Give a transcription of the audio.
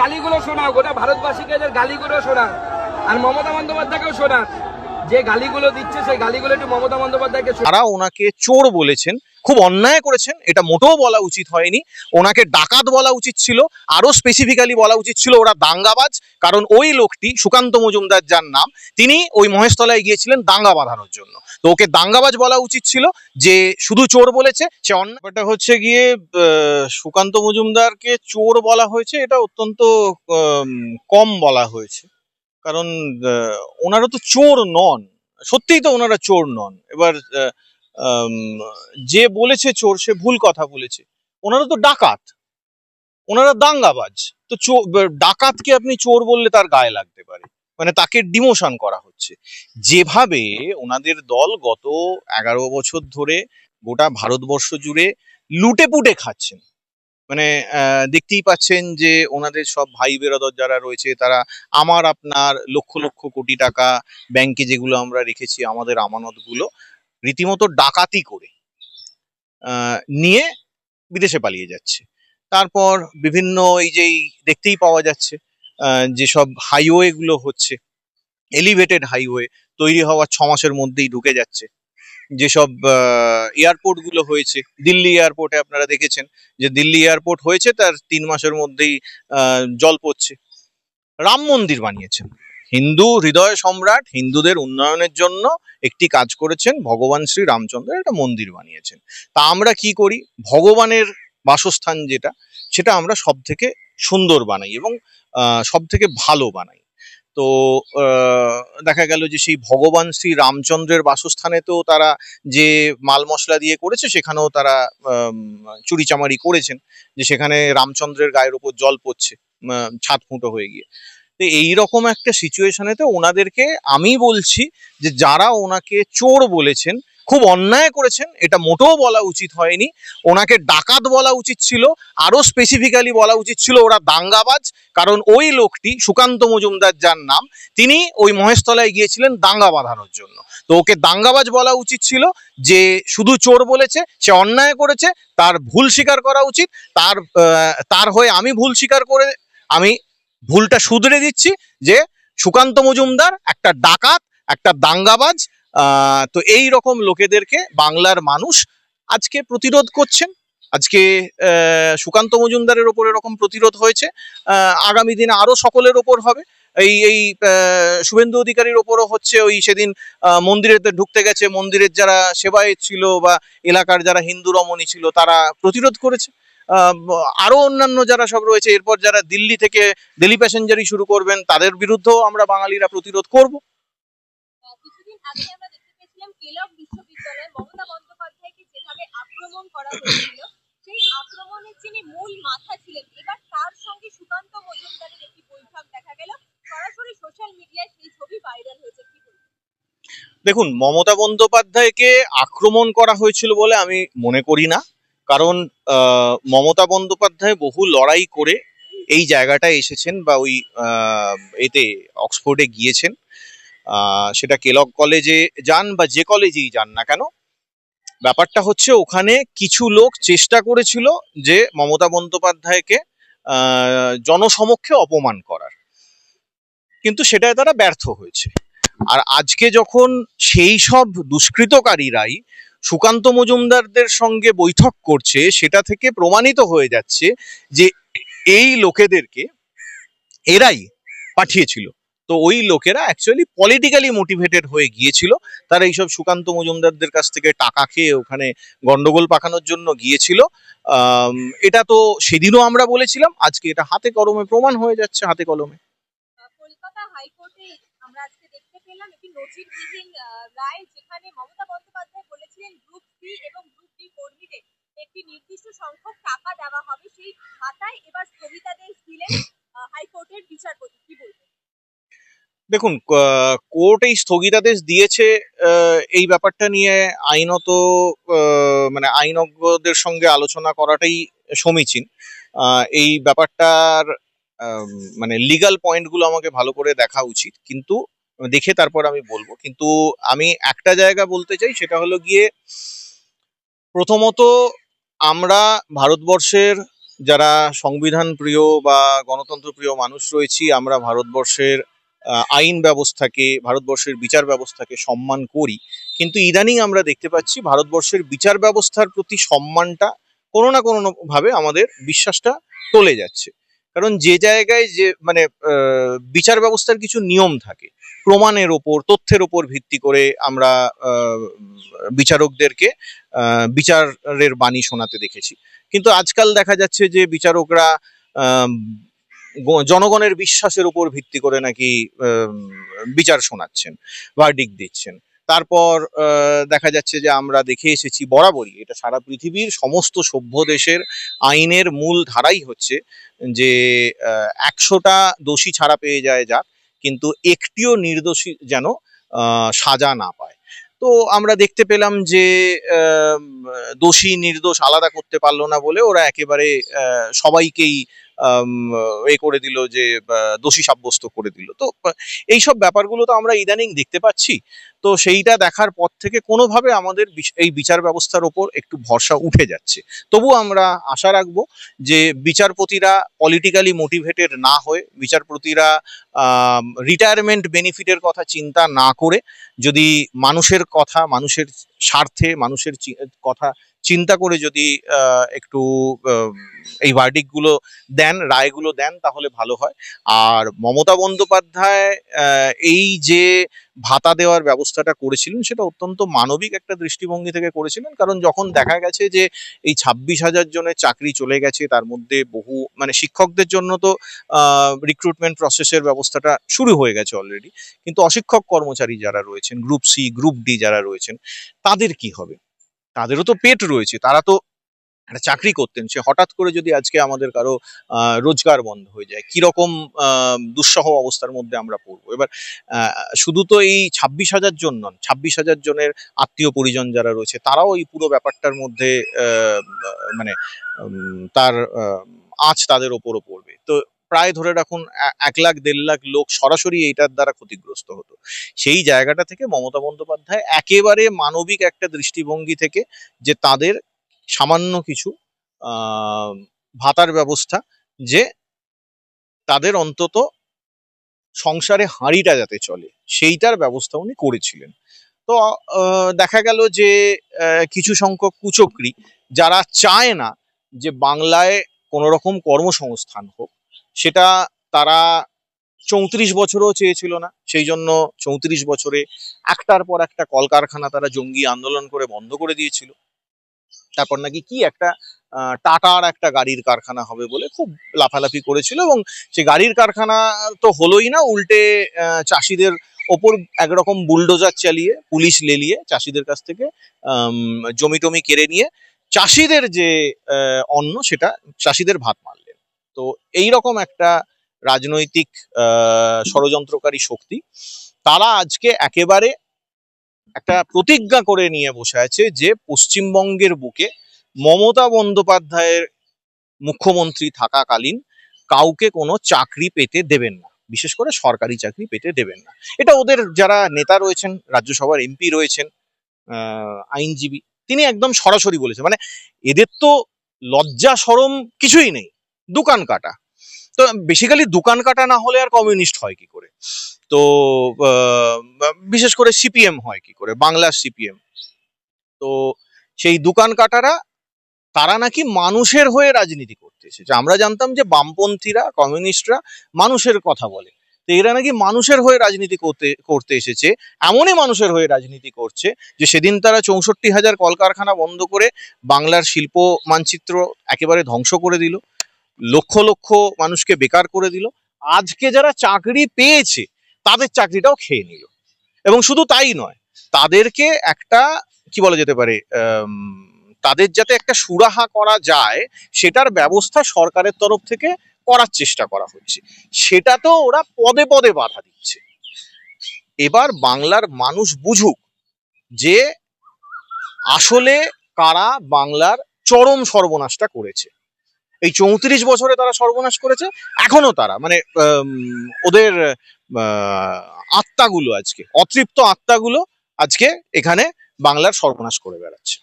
গালিগুলো শোনাও গোটা ভারতবাসীকে গালিগুলো শোনান আর মমতা বন্দ্যোপাধ্যায়কেও শোনান। যে গালিগুলো দিচ্ছে সেই গালিগুলো একটু মমতা বন্দ্যোপাধ্যায়কে। তারা ওনাকে চোর বলেছেন খুব অন্যায় করেছেন এটা মোটেও বলা উচিত হয়নি ওনাকে ডাকাত বলা উচিত ছিল আরও স্পেসিফিক্যালি বলা উচিত ছিল ওরা দাঙ্গাবাজ কারণ ওই লোকটি সুকান্ত মজুমদার যার নাম তিনি ওই মহেশতলায় গিয়েছিলেন দাঙ্গা বাঁধানোর জন্য তো ওকে দাঙ্গাবাজ বলা উচিত ছিল যে শুধু চোর বলেছে সে অন্যায়টা হচ্ছে গিয়ে সুকান্ত মজুমদারকে চোর বলা হয়েছে এটা অত্যন্ত কম বলা হয়েছে কারণ ওনারা তো চোর নন। সত্যিই তো ওনারা চোর নন। এবার যে বলেছে চোর, সে ভুল কথা বলেছে। ওনারা তো ডাকাত। ওনারা দাঙ্গাবাজ। তো ডাকাতকে আপনি চোর বললে তার গায়ে লাগতে পারে। মানে তাকে ডিমোশন করা হচ্ছে। যেভাবে ওনাদের দল গত এগারো বছর ধরে গোটা ভারতবর্ষ জুড়ে লুটে পুটে খাচ্ছেন। মানে দেখতেই পাচ্ছেন যে ওনাদের সব ভাই বেরোদর যারা রয়েছে, তারা আমার আপনার লক্ষ লক্ষ কোটি টাকা ব্যাংকে যেগুলো আমরা রেখেছি, আমাদের আমানতগুলো রীতিমতো ডাকাতি করে নিয়ে বিদেশে পালিয়ে যাচ্ছে। তারপর বিভিন্ন এই যেই দেখতেই পাওয়া যাচ্ছে যেসব হাইওয়ে গুলো হচ্ছে এলিভেটেড হাইওয়ে তৈরি হওয়ার ছ মাসের মধ্যেই ঢুকে যাচ্ছে। যেসব এয়ারপোর্টগুলো হয়েছে, দিল্লি এয়ারপোর্টে আপনারা দেখেছেন যে দিল্লি এয়ারপোর্ট হয়েছে, তার তিন মাসের মধ্যেই জল পড়ছে। রাম মন্দির বানিয়েছেন। হিন্দু হৃদয় সম্রাট হিন্দুদের উন্নয়নের জন্য একটি কাজ করেছেন, ভগবান শ্রী রামচন্দ্র একটা মন্দির বানিয়েছেন। তা আমরা কি করি? ভগবানের বাসস্থান যেটা, সেটা আমরা সব থেকে সুন্দর বানাই এবং সব থেকে ভালো বানাই। তো দেখা গেল যে সেই ভগবান শ্রী রামচন্দ্রের বাসস্থানে তো তারা যে মাল মশলা দিয়ে করেছে, সেখানেও তারা চুরিচামারি করেছেন যে সেখানে রামচন্দ্রের গায়ের ওপর জল পড়ছে ছাদ ফুটো হয়ে গিয়ে। তো এইরকম একটা সিচুয়েশনেতে ওনাদেরকে আমি বলছি যে যারা ওনাকে চোর বলেছেন খুব অন্যায় করেছেন, এটা মোটেও বলা উচিত হয়নি। ওনাকে ডাকাত বলা উচিত ছিল আরও স্পেসিফিক্যালি বলা উচিত ছিল ওরা দাঙ্গাবাজ, কারণ ওই লোকটি, সুকান্ত মজুমদার যার নাম, তিনি ওই মহেশতলায় গিয়েছিলেন দাঙ্গা বাঁধানোর জন্য। তো ওকে দাঙ্গাবাজ বলা উচিত ছিল, যে শুধু চোর বলেছে, সে অন্যায় করেছে, তার ভুল স্বীকার করা উচিত, তার তার হয়ে আমি ভুল স্বীকার করে, আমি ভুলটা শুধরে দিচ্ছি, যে সুকান্ত মজুমদার একটা ডাকাত, একটা দাঙ্গাবাজ তো এই রকম লোকেদেরকে বাংলার মানুষ আজকে প্রতিরোধ করছেন। আজকে সুকান্ত মজুমদারের ওপর এরকম প্রতিরোধ হয়েছে। আগামী দিনে আরও সকলের ওপর হবে। এই এই শুভেন্দু অধিকারীর ওপরও হচ্ছে ওই সেদিন মন্দিরেতে ঢুকতে গেছে। মন্দিরের যারা সেবায়ত ছিল বা এলাকার যারা হিন্দু রমণী ছিল তারা প্রতিরোধ করেছে। আহ, ব- আরও অন্যান্য যারা সব রয়েছে এরপর যারা দিল্লি থেকে দিল্লি প্যাসেঞ্জারি শুরু করবেন তাদের বিরুদ্ধেও আমরা বাঙালিরা প্রতিরোধ করব। আমরা দেখতে পেয়েছিলাম কেলক বিশ্ববিদ্যালয়ে মমতা বন্দ্যোপাধ্যায়কে যেভাবে আক্রমণ করা হয়েছিল, সেই আক্রমণের যিনি মূল মাথা ছিলেন, এবার তার সঙ্গে সুকান্ত মজুমদারের একটি বৈঠক দেখা গেল। সরাসরি সোশ্যাল মিডিয়ায় সেই ছবি ভাইরাল হয়েছে দেখুন, মমতা বন্দ্যোপাধ্যায়কে আক্রমণ করা হয়েছিল বলে আমি মনে করি না। কারণ মমতা বন্দ্যোপাধ্যায় বহু লড়াই করে এই জায়গাটায় এসেছেন বা ওই এতে, অক্সফোর্ডে গিয়েছেন। সেটা কেলক কলেজে যান বা যে কলেজেই যান না কেন, ব্যাপারটা হচ্ছে ওখানে কিছু লোক চেষ্টা করেছিল যে মমতা বন্দ্যোপাধ্যায়কে জনসমক্ষে অপমান করার। কিন্তু সেটায় তারা ব্যর্থ হয়েছে। আর আজকে যখন সেই সব দুষ্কৃতকারীরাই সুকান্ত মজুমদারদের সঙ্গে বৈঠক করছে, সেটা থেকে প্রমাণিত হয়ে যাচ্ছে যে এই লোকেদেরকে এরাই পাঠিয়েছিল। তো ওই লোকেরা অ্যাকচুয়ালি পলিটিক্যালি মোটিভেটেড হয়ে গিয়েছিল। তারা এইসব সুকান্ত মজুমদারদের কাছ থেকে টাকা খেয়ে ওখানে গন্ডগোল পাকানোর জন্য গিয়েছিল। এটা তো সেদিনও আমরা বলেছিলাম, আজকে এটা হাতে কলমে প্রমাণ হয়ে যাচ্ছে হাতে কলমে। নির্দিষ্ট সংখ্যক টাকা দেওয়া হবে। সেই খাতায় এবার স্থগিতাদেশ দিলেন হাইকোর্টের বিচারপতি। কি বলবেন? দেখুন কোর্ট এই স্থগিতাদেশ দিয়েছে এই ব্যাপারটা নিয়ে আইনত মানে আইনজ্ঞদের সঙ্গে আলোচনা করাটাই সমীচীন। এই ব্যাপারটার মানে লিগাল পয়েন্টগুলো আমাকে ভালো করে দেখা উচিত, কিন্তু দেখে তারপর আমি বলব। কিন্তু আমি একটা জায়গা বলতে চাই, সেটা হলো গিয়ে, প্রথমত আমরা ভারতবর্ষের যারা সংবিধান প্রিয় বা গণতন্ত্র প্রিয় মানুষ রয়েছি, আমরা ভারতবর্ষের আইন ব্যবস্থাকে, ভারতবর্ষের বিচার ব্যবস্থাকে সম্মান করি। কিন্তু ইদানিং আমরা দেখতে পাচ্ছি ভারতবর্ষের বিচার ব্যবস্থার প্রতি সম্মানটা কোনো না কোনো ভাবে আমাদের বিশ্বাসটা টলে যাচ্ছে। কারণ যে জায়গায় যে মানে বিচার ব্যবস্থার কিছু নিয়ম থাকে, প্রমাণের ওপর, তথ্যের ওপর ভিত্তি করে আমরা বিচারকদেরকে বিচারের বাণী শোনাতে দেখেছি। কিন্তু আজকাল দেখা যাচ্ছে যে বিচারকরা জনগণের বিশ্বাসের উপর ভিত্তি করে নাকি বিচার শোনাচ্ছেন ভার্ডিক দিচ্ছেন। তারপর দেখা যাচ্ছে যে আমরা দেখে এসেছি বরাবরই, এটা সারা পৃথিবীর সমস্ত সভ্য দেশের আইনের মূল ধারাই হচ্ছে যে একশোটা দোষী ছাড়া পেয়ে যায় যাক কিন্তু একটিও নির্দোষী যেন সাজা না পায়। তো আমরা দেখতে পেলাম যে দোষী নির্দোষ আলাদা করতে পারল না বলে ওরা একেবারে সবাইকেই এ করে দিল যে দোষী সাব্যস্ত করে দিল। তো এইসব ব্যাপারগুলো তো আমরা ইদানিং দেখতে পাচ্ছি। তো সেইটা দেখার পর থেকে কোনোভাবে আমাদের এই বিচার ব্যবস্থার ওপর একটু ভরসা উঠে যাচ্ছে। তবু আমরা আশা রাখব যে, বিচারপতিরা পলিটিক্যালি মোটিভেটেড না হয়ে, বিচারপতিরা রিটায়ারমেন্ট বেনিফিটের কথা চিন্তা না করে, যদি মানুষের কথা, মানুষের স্বার্থে, মানুষের কথা চিন্তা করে যদি একটু এই ভার্ডিকগুলো দেন, রায়গুলো দেন, তাহলে ভালো হয়। আর মমতা বন্দ্যোপাধ্যায় এই যে ভাতা দেওয়ার ব্যবস্থাটা করেছিলেন, সেটা অত্যন্ত মানবিক একটা দৃষ্টিভঙ্গি থেকে করেছিলেন। কারণ যখন দেখা গেছে যে এই ছাব্বিশ হাজার জনের চাকরি চলে গেছে, তার মধ্যে বহু মানে শিক্ষকদের জন্য তো রিক্রুটমেন্ট প্রসেসের ব্যবস্থাটা শুরু হয়ে গেছে অলরেডি কিন্তু অশিক্ষক কর্মচারী যারা রয়েছেন গ্রুপ সি গ্রুপ ডি যারা রয়েছেন, তাদের কি হবে? তাদেরও তো পেট রয়েছে, তারা তো একটা চাকরি করতেন। সে হঠাৎ করে যদি আজকে আমাদের কারও রোজগার বন্ধ হয়ে যায়, কীরকম দুঃসহ অবস্থার মধ্যে আমরা পড়ব? এবার শুধু তো এই ছাব্বিশ হাজার জন নন, ছাব্বিশ হাজার জনের আত্মীয় পরিজন যারা রয়েছে, তারাও এই পুরো ব্যাপারটার মধ্যে মানে তার আঁচ তাদের ওপরও পড়বে। তো প্রায় ধরে রাখুন এক লাখ, দেড় লাখ লোক সরাসরি এইটার দ্বারা ক্ষতিগ্রস্ত হতো। সেই জায়গাটা থেকে মমতা বন্দ্যোপাধ্যায় একেবারে মানবিক একটা দৃষ্টিভঙ্গি থেকে যে তাদের সামান্য কিছু ভাতার ব্যবস্থা, যে তাদের অন্তত সংসারে হাঁড়িটা যাতে চলে, সেইটার ব্যবস্থা উনি করেছিলেন। তো দেখা গেল যে কিছু সংখ্যক কুচক্রী যারা চায় না যে বাংলায় কোনো রকম কর্মসংস্থান হোক সেটা তারা চৌত্রিশ বছরও চেয়েছিল না। সেই জন্য চৌত্রিশ বছরে একটার পর একটা কলকারখানা তারা জঙ্গি আন্দোলন করে বন্ধ করে দিয়েছিল। তারপর নাকি কি একটা টাটার একটা গাড়ির কারখানা হবে বলে খুব লাফালাফি করেছিল এবং সে গাড়ির কারখানা তো হলোই না, উল্টে চাষিদের ওপর একরকম বুলডোজার চালিয়ে, পুলিশ লেলিয়ে চাষিদের কাছ থেকে জমি টমি কেড়ে নিয়ে চাষিদের যে অন্ন সেটা চাষিদের ভাত মারলেন তো এই রকম একটা রাজনৈতিক ষড়যন্ত্রকারী শক্তি তারা আজকে একেবারে একটা প্রতিজ্ঞা করে নিয়ে বসে আছে যে পশ্চিমবঙ্গের বুকে মমতা বন্দ্যোপাধ্যায়ের মুখ্যমন্ত্রী থাকাকালীন কাউকে কোনো চাকরি পেতে দেবেন না। বিশেষ করে সরকারি চাকরি পেতে দেবেন না। এটা ওদের যারা নেতা রয়েছেন, রাজ্যসভার এমপি রয়েছেন আইনজীবী, তিনি একদম সরাসরি বলেছেন। মানে এদের তো লজ্জা, সরম কিছুই নেই। দোকান কাটা। তো বেসিক্যালি দোকান কাটা না হলে আর কমিউনিস্ট হয় কি করে? তো বিশেষ করে সিপিএম হয় কি করে? বাংলার সিপিএম তো সেই দোকান কাটারা, তারা নাকি মানুষের হয়ে রাজনীতি করতে এসেছে। আমরা জানতাম যে বামপন্থীরা কমিউনিস্টরা মানুষের কথা বলে। তো এরা নাকি মানুষের হয়ে রাজনীতি করতে করতে এসেছে। এমনই মানুষের হয়ে রাজনীতি করছে যে সেদিন তারা চৌষট্টি হাজার কলকারখানা বন্ধ করে বাংলার শিল্প মানচিত্র একেবারে ধ্বংস করে দিল। লক্ষ লক্ষ মানুষকে বেকার করে দিল। আজকে যারা চাকরি পেয়েছে, তাদের চাকরিটাও খেয়ে নিল। এবং শুধু তাই নয়, তাদেরকে একটা, কি বলা যেতে পারে তাদের যাতে একটা সুরাহা করা যায়, সেটার ব্যবস্থা সরকারের তরফ থেকে করার চেষ্টা করা হচ্ছে। সেটা তো ওরা পদে পদে বাধা দিচ্ছে। এবার বাংলার মানুষ বুঝুক যে আসলে কারা বাংলার চরম সর্বনাশটা করেছে। এই চৌত্রিশ বছরে তারা সর্বনাশ করেছে, এখনও তারা মানে ওদের আত্মাগুলো আজকে, অতৃপ্ত আত্মাগুলো আজকে এখানে বাংলার সর্বনাশ করে বেড়াচ্ছে।